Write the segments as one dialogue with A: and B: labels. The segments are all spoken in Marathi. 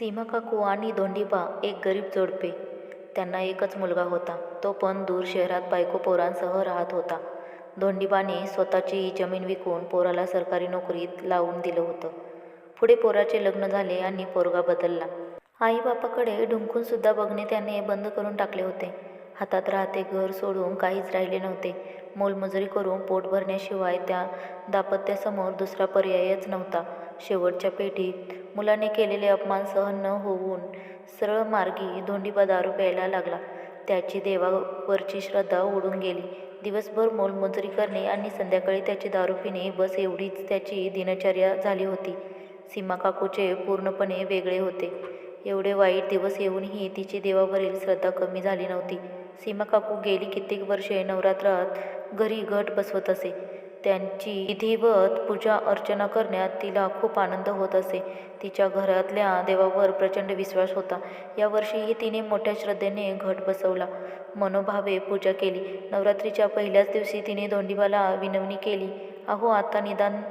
A: सीमा काकू आणि धोंडीबा एक गरीब जोडपे. त्यांना एकच मुलगा होता. तो पण दूर शहरात बायको पोरांसह राहत होता. धोंडीबाने स्वतःची जमीन विकून पोराला सरकारी नोकरीत लावून दिलं होतं. पुढे पोराचे लग्न झाले आणि पोरगा बदलला. आईबापाकडे ढुंकूनसुद्धा बघणे त्याने बंद करून टाकले होते. हातात राहते घर सोडून काहीच राहिले नव्हते. मोलमजुरी करून पोट भरण्याशिवाय त्या दाम्पत्यासमोर दुसरा पर्यायच नव्हता. शेवटच्या पेटीत मुलाने केलेले अपमान सहन न होऊन सरळ मार्गी धोंडीबा दारू प्यायला लागला. त्याची देवावरची श्रद्धा उडून गेली. दिवसभर मोलमजुरी करणे आणि संध्याकाळी त्याची दारू पिणे बस एवढीच त्याची दिनचर्या झाली होती. सीमा काकूचे पूर्णपणे वेगळे होते. एवढे वाईट दिवस येऊनही तिची देवावरील श्रद्धा कमी झाली नव्हती. सीमाकाकू गेली कित्येक वर्षे नवरात्रात घरी घट बसवत असे. त्यांची विधिवत पूजा अर्चना करण्यात तिला खूप आनंद होत असे. तिच्या घरातल्या देवावर प्रचंड विश्वास होता. यावर्षीही तिने मोठ्या श्रद्धेने घट बसवला. मनोभावे पूजा केली. नवरात्रीच्या पहिल्याच दिवशी तिने धोंडीबाला विनवणी केली. अहो आता निदान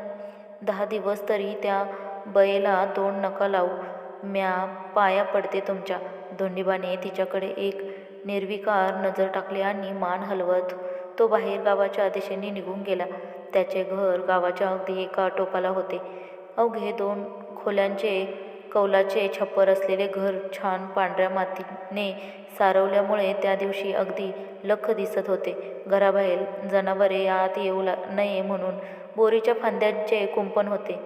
A: दहा दिवस तरी त्या बयेला तोंड नका लावू. म्या पाया पडते तुमच्या. धोंडीबाने तिच्याकडे एक निर्विकार नजर टाकली आणि मान हलवत तो बाहेर गावाच्या दिशेने निघून गेला. त्याचे घर गावाच्या अगदी एका टोकाला होते. अवघे दोन खोल्यांचे कौलाचे छप्पर असलेले घर छान पांढऱ्या मातीने सारवल्यामुळे त्या दिवशी अगदी लख दिसत होते. घराबाहेर जनावरे आत येऊ ला नये म्हणून बोरीच्या फांद्यांचे कुंपण होते.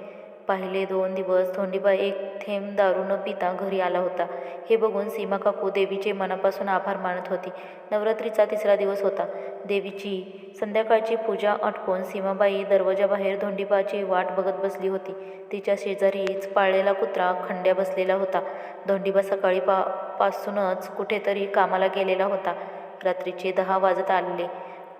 A: पाहिले दोन दिवस धोंडीबा एक थेंब दारू न पिता घरी आला होता. हे बघून सीमा काकू देवीचे मनापासून आभार मानत होती. नवरात्रीचा तिसरा दिवस होता. देवीची संध्याकाळची पूजा आटपून सीमाबाई दरवाजाबाहेर धोंडीबाची वाट बघत बसली होती. तिच्या शेजारीच पाळलेला कुत्रा खंड्या बसलेला होता. धोंडीबा सकाळी पा पासूनच कुठेतरी कामाला गेलेला होता. रात्रीचे दहा वाजत आलेले.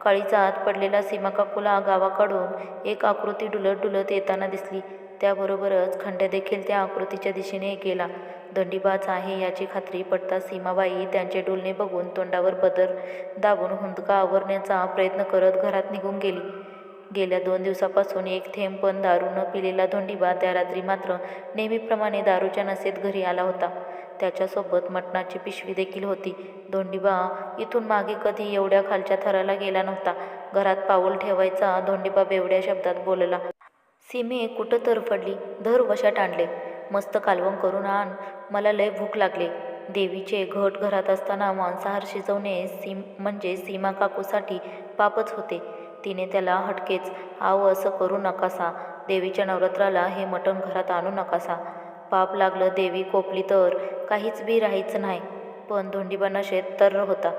A: काळीजात पडलेला सीमाकाकूला गावाकडून एक आकृती डुलत डुलत येताना दिसली. त्याबरोबरच खंड्या देखील त्या आकृतीच्या दिशेने गेला. दंडीबाज आहे याची खात्री पडता सीमाबाई त्यांचे डोलणे बघून तोंडावर बदर दाबून हुंदका आवरण्याचा प्रयत्न करत घरात निघून गेली. गेल्या दोन दिवसापासून एक थेंब पण दारू न पिलेला धोंडीबा त्या रात्री मात्र नेहमीप्रमाणे दारूच्या नशेत घरी आला होता. त्याच्यासोबत मटणाची पिशवी देखील होती. धोंडीबा इथून मागे कधी एवढ्या खालच्या थराला गेला नव्हता. घरात पाऊल ठेवायचा धोंडीबा बेवड्या शब्दात बोलला. सीमे कुठं तर पडली धर वशात आणले. मस्त कालवण करून आण. मला लय भूक लागली. देवीचे घट घरात असताना मांसाहार शिजवणे सीम म्हणजे सीमा काकूसाठी पापच होते. तिने त्याला हटकेच आव असं करू नकासा. देवीच्या नवरात्राला हे मटण घरात आणू नकासा. पाप लागलं देवी कोपली तर काहीच बी राहायचं नाही. पण धोंडीबा नशेत तर होता.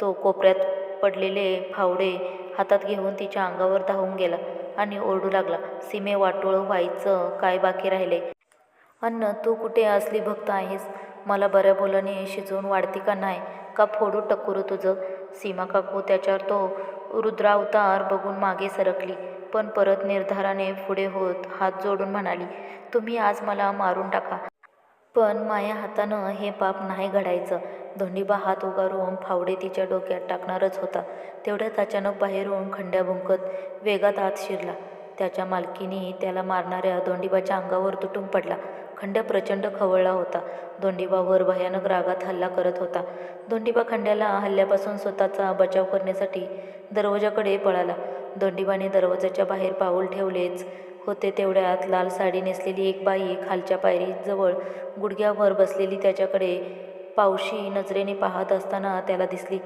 A: तो कोपऱ्यात पडलेले फावडे हातात घेऊन तिच्या अंगावर धावून गेला. आणि ओरडू लागला. सीमे वाटोळ व्हायचं काय बाकी राहिले? अन्न तू कुठे असली भक्त आहेस? मला बऱ्या बोलाने शिजवून वाढती का नाही? का फोडू टक्कुरू तुझं? सीमा काकू त्याच्यावर तो रुद्रावतार बघून मागे सरकली. पण परत निर्धाराने पुढे होत हात जोडून म्हणाली तुम्ही आज मला मारून टाका. पण माझ्या हातानं हे पाप नाही घडायचं. धोंडीबा हात उगारून फावडे तिच्या डोक्यात टाकणारच होता. तेवढ्यात अचानक बाहेरून खंड्या भुंकत वेगात आत शिरला. त्याच्या मालकीनी त्याला मारणाऱ्या धोंडीबाच्या अंगावर तुटून पडला. खंड्या प्रचंड खवळला होता. धोंडीबावर भयानक रागात हल्ला करत होता. धोंडीबा खंड्याला हल्ल्यापासून स्वतःचा बचाव करण्यासाठी दरवाजाकडे पळाला. धोंडीबाने दरवाजाच्या बाहेर पाऊल ठेवलेच होते तेवढ्यात लाल साडी नेसलेली एक बाई खालच्या पायरीजवळ गुडघ्यावर बसलेली त्याच्याकडे पावशी नजरेने पाहत असताना त्याला दिसली.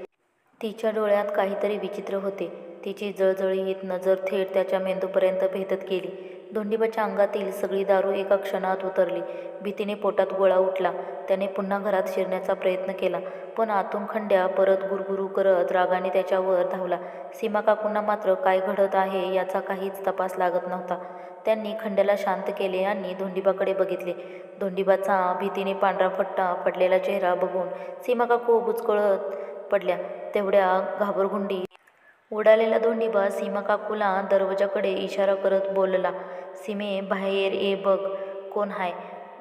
A: तिच्या डोळ्यात काहीतरी विचित्र होते. तिची जळजळीत नजर थेट त्याच्या मेंदूपर्यंत भेदत गेली. धोंडीबाच्या अंगातील सगळी दारू एका क्षणात उतरली. भीतीने पोटात गोळा उठला. त्याने पुन्हा घरात शिरण्याचा प्रयत्न केला पण आतून खंड्या परत गुरगुरू करत रागाने त्याच्यावर धावला. सीमा काकूंना मात्र काय घडत आहे याचा काहीच तपास लागत नव्हता. त्यांनी खंड्याला शांत केले आणि धोंडीबाकडे बघितले. धोंडीबाचा भीतीने पांढरा फट्टा पडलेला चेहरा बघून सीमा काकू बुचकळत पडल्या. तेवढ्या घाबरगुंडी उडालेला धोंडीबा सीमा काकूला दरवाजाकडे इशारा करत बोलला सीमे बाहेर ये बघ कोण हाय?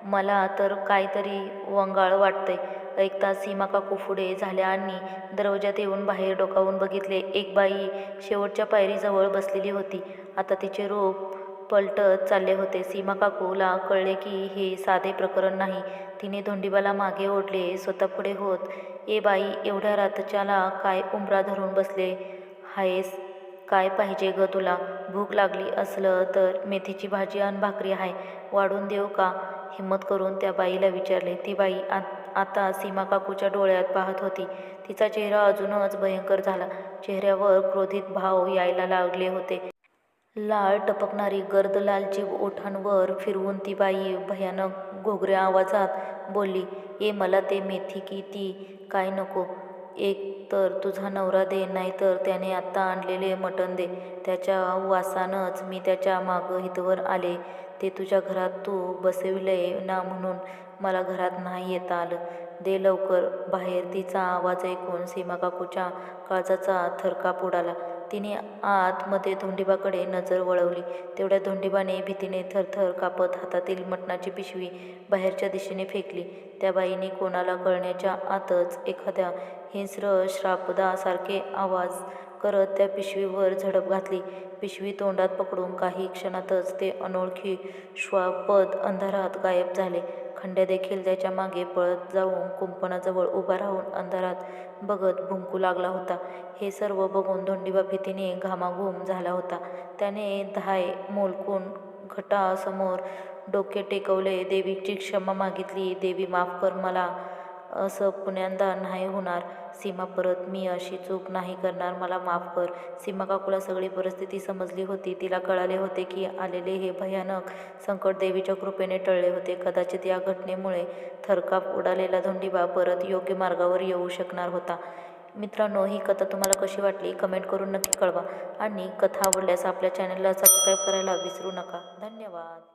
A: मला तर काहीतरी वंगाळ वाटतंय. ऐकता सीमा काकू पुढे झाल्या आणि दरवाजात येऊन बाहेर डोकावून बघितले. एक बाई शेवटच्या पायरीजवळ बसलेली होती. आता तिचे रूप पलटत चालले होते. सीमा काकूला कळले की हे साधे प्रकरण नाही. तिने धोंडीबाला मागे ओढले स्वतः पुढे होत ए बाई एवढ्या रातच्याला काय उंबरा धरून बसले? आहेस? काय पाहिजे ग तुला? भूक लागली असलं तर मेथीची भाजी आणि भाकरी आहे वाढून देऊ का? हिम्मत करून त्या बाईला विचारले. ती बाई आ आता सीमा काकूच्या डोळ्यात पाहत होती. तिचा चेहरा अजूनच भयंकर झाला. चेहऱ्यावर क्रोधित भाव यायला लागले होते. लाळ टपकणारी गर्द लालची ओठांवर फिरवून ती बाई भयानक घोगऱ्या आवाजात बोलली ए मला ते मेथी की ती काय नको? एक तर तुझा नवरा दे नाहीतर त्याने आत्ता आणलेले मटण दे. त्याच्या वासानंच मी त्याच्या मागं हितवर आले. ते तुझ्या घरात तू बसविलंय ना म्हणून मला घरात नाही येता आलं. दे लवकर बाहेर तिचा आवाज ऐकून सीमाकाकूच्या काळजाचा थरकाप उडाला. तिने आतमध्ये धोंडिबाकडे नजर वळवली. तेवढ्या धोंडिबाने भीतीने थरथर कापत हातातील मटणाची पिशवी बाहेरच्या दिशेने फेकली. त्या बाईने कोणाला कळण्याच्या आतच एखाद्या हिंस्र श्रापदासारखे आवाज करत त्या पिशवीवर झडप घातली. पिशवी तोंडात पकडून काही क्षणातच ते अनोळखी श्वापद अंधारात गायब झाले. खंड्या देखील त्याच्यामागे पळत जाऊन कुंपणाजवळ उभा राहून अंधारात बघत भुंकू लागला होता. हे सर्व बघून धोंडीबा भीतीने घामाघूम झाला होता. त्याने धाय मोलकून घटासमोर डोके टेकवले देवीची क्षमा मागितली देवी माफ कर मला. असं पुण्यांदा नाही होणार. सीमा परत मी अशी चूक नाही करणार. मला माफ कर. सीमा काकूला सगळी परिस्थिती समजली होती. तिला कळाले होते की आलेले हे भयानक संकट देवीच्या कृपेने टळले होते. कदाचित या घटनेमुळे थरकाप उडालेला धोंडीबा परत योग्य मार्गावर येऊ शकणार होता. मित्रांनो ही कथा तुम्हाला कशी वाटली? कमेंट करून नक्की कळवा. आणि कथा आवडल्यास आपल्या चॅनलला सबस्क्राईब करायला विसरू नका. धन्यवाद.